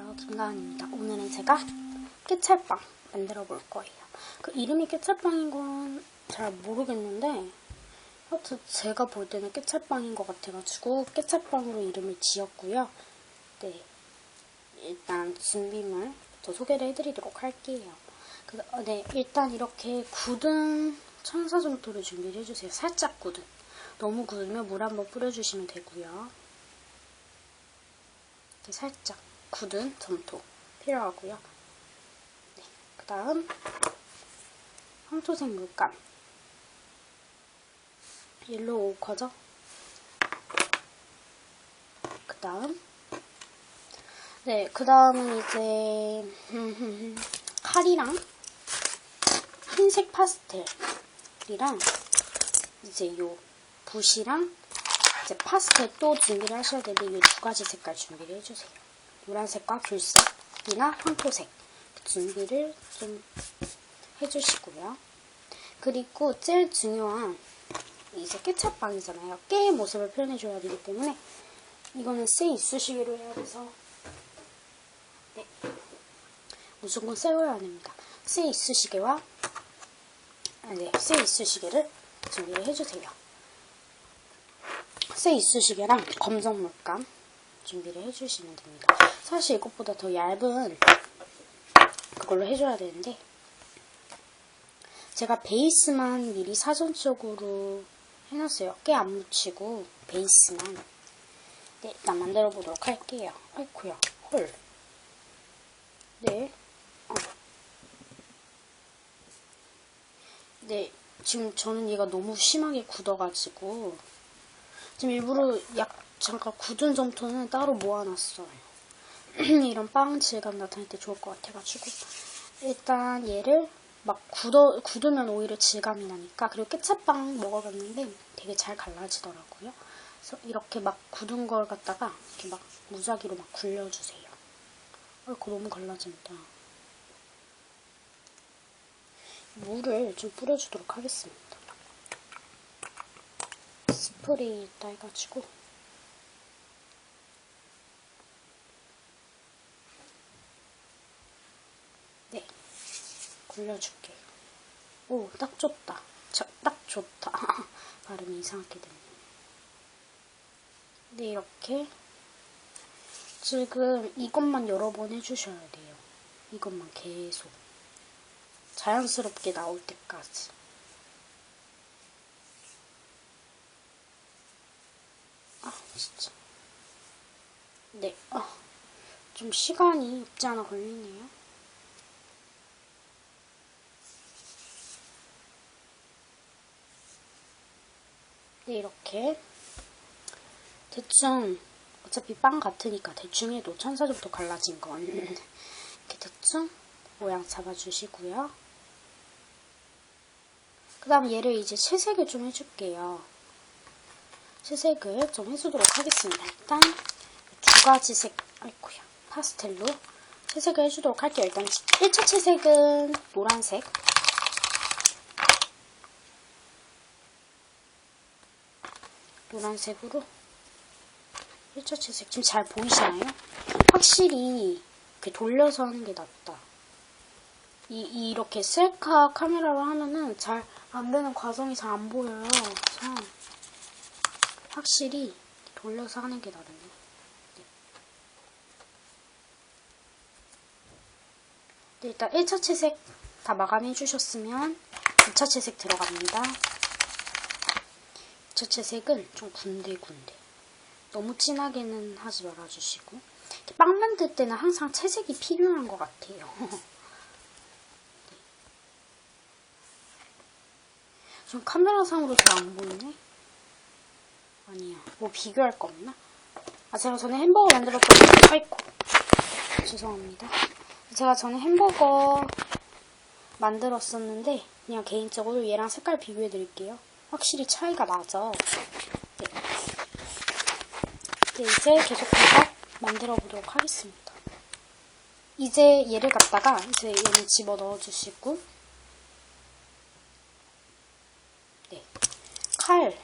김가은입니다. 오늘은 제가 깨찰빵 만들어 볼 거예요. 그 이름이 깨찰빵인 건 잘 모르겠는데 하여튼 제가 볼 때는 깨찰빵인 것 같아가지고 깨찰빵으로 이름을 지었고요. 네, 일단 준비물부터 소개를 해드리도록 할게요. 그, 어, 네, 일단 이렇게 굳은 천사점토를 준비를 해주세요. 살짝 굳은. 너무 굳으면 물 한번 뿌려주시면 되고요. 이렇게 살짝 굳은 점토 필요하고요. 네, 그 다음 황토색 물감 옐로우 오커죠? 그 다음 네, 그 다음은 이제 칼이랑 흰색 파스텔이랑 이제 요 붓이랑 이제 파스텔 또 준비를 하셔야 되는데 이 두 가지 색깔 준비를 해주세요. 노란색과 귤색이나 황토색 준비를 좀 해주시고요. 그리고 제일 중요한 이제 깨찹빵이잖아요. 깨의 모습을 표현해줘야 되기 때문에 이거는 쇠 이쑤시개로 해야 돼서 네. 무조건 세워야 됩니다. 쇠 이쑤시개와 아, 네, 쇠 이쑤시개를 준비를 해주세요. 쇠 이쑤시개랑 검정 물감 준비를 해주시면 됩니다. 사실 이것보다 더 얇은 그걸로 해줘야 되는데 제가 베이스만 미리 사전적으로 해놨어요. 깨안 묻히고 베이스만 네, 일단 만들어 보도록 할게요. 아이쿠야, 헐. 네. 어. 네, 지금 저는 얘가 너무 심하게 굳어가지고 지금 일부러 약 잠깐 굳은 점토는 따로 모아놨어요. 이런 빵 질감 나타낼 때 좋을 것 같아가지고 일단 얘를 막 굳어, 굳으면 오히려 질감이 나니까 그리고 깨차빵 먹어봤는데 되게 잘 갈라지더라고요. 그래서 이렇게 막 굳은 걸 갖다가 이렇게 막 무작위로 막 굴려주세요. 아이고 너무 갈라진다. 물을 좀 뿌려주도록 하겠습니다. 스프레이 있다 해가지고 네 굴려줄게요. 오, 딱 좋다. 저, 딱 좋다. 발음이 이상하게 됐네. 네, 이렇게 지금 이것만 여러 번 해주셔야 돼요. 이것만 계속. 자연스럽게 나올 때까지. 아, 진짜. 네, 아, 좀 시간이 없지 않아 걸리네요. 네, 이렇게. 대충, 어차피 빵 같으니까 대충 해도 천사점도 갈라진 건. 이렇게 대충 모양 잡아주시고요. 그 다음 얘를 이제 채색을 좀 해줄게요. 채색을 좀 해주도록 하겠습니다. 일단 두 가지 색, 아이쿠야, 파스텔로 채색을 해주도록 할게요. 일단 1차 채색은 노란색. 노란색으로 1차 채색 지금 잘 보이시나요? 확실히 이렇게 돌려서 하는 게 낫다. 이, 이렇게 셀카 카메라로 하면은 잘 안 되는 과정이 잘 안 보여요. 그래서 확실히 돌려서 하는 게 나르네. 네. 네, 일단 1차 채색 다 마감해 주셨으면 2차 채색 들어갑니다. 2차 채색은 좀 군데군데. 너무 진하게는 하지 말아주시고. 빵 만들 때는 항상 채색이 필요한 것 같아요. 좀 카메라상으로 잘 안 보이네? 아니야. 뭐 비교할 거 없나? 아, 제가 전에 햄버거 만들었거든요. 아이고. 죄송합니다. 제가 전에 햄버거 만들었었는데, 그냥 개인적으로 얘랑 색깔 비교해 드릴게요. 확실히 차이가 나죠? 네. 네, 이제 계속해서 만들어 보도록 하겠습니다. 이제 얘를 갖다가 이제 얘는 집어 넣어 주시고, 네. 칼.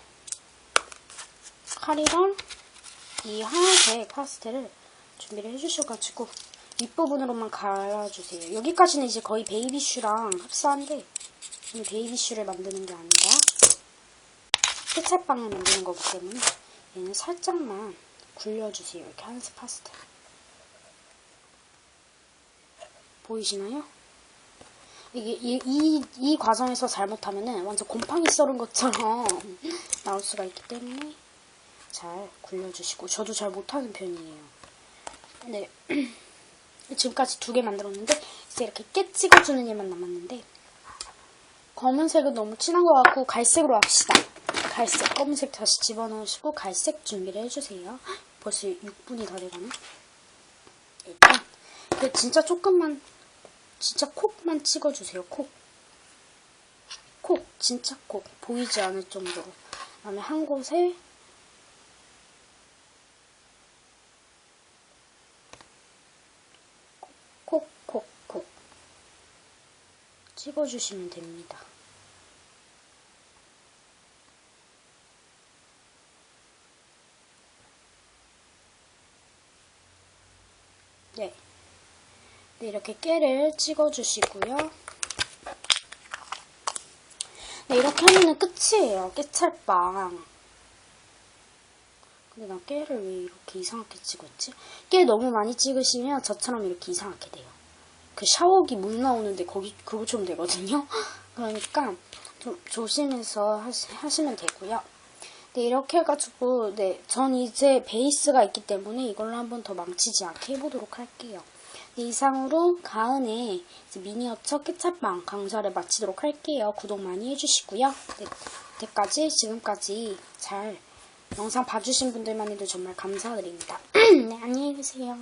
칼이랑 이 하얀색 파스텔을 준비를 해주셔가지고 윗부분으로만 갈아주세요. 여기까지는 이제 거의 베이비슈랑 흡사한데 베이비슈를 만드는 게 아니라 케찹빵을 만드는 거기 때문에 얘는 살짝만 굴려주세요. 이렇게 한 스 파스텔. 보이시나요? 이게 이, 이, 이 과정에서 잘못하면은 완전 곰팡이 썰은 것처럼 나올 수가 있기 때문에 잘 굴려주시고 저도 잘 못하는 편이에요. 네. 지금까지 두 개 만들었는데 이제 이렇게 깨 찍어주는 일만 남았는데 검은색은 너무 진한 것 같고 갈색으로 합시다. 갈색, 검은색 다시 집어넣으시고 갈색 준비를 해주세요. 벌써 6분이 다 돼가네. 일단 그 진짜 조금만 진짜 콕만 찍어주세요. 콕. 콕. 진짜 콕. 보이지 않을 정도로. 그다음에 한 곳에 콕, 콕, 콕. 찍어주시면 됩니다. 네. 네, 이렇게 깨를 찍어주시고요. 네, 이렇게 하면은 끝이에요. 깨찰빵. 근데 나 깨를 왜 이렇게 이상하게 찍었지? 깨 너무 많이 찍으시면 저처럼 이렇게 이상하게 돼요. 그 샤워기 물 나오는데 거기 그거처럼 되거든요. 그러니까 좀 조심해서 하시, 하시면 되고요. 네, 이렇게 해가지고, 네, 전 이제 베이스가 있기 때문에 이걸로 한번 더 망치지 않게 해보도록 할게요. 네, 이상으로 가은의 미니어처 깨차빵 강좌를 마치도록 할게요. 구독 많이 해주시고요. 네, 여태까지, 지금까지 잘 영상 봐주신 분들만 해도 정말 감사드립니다. 네, 안녕히 계세요.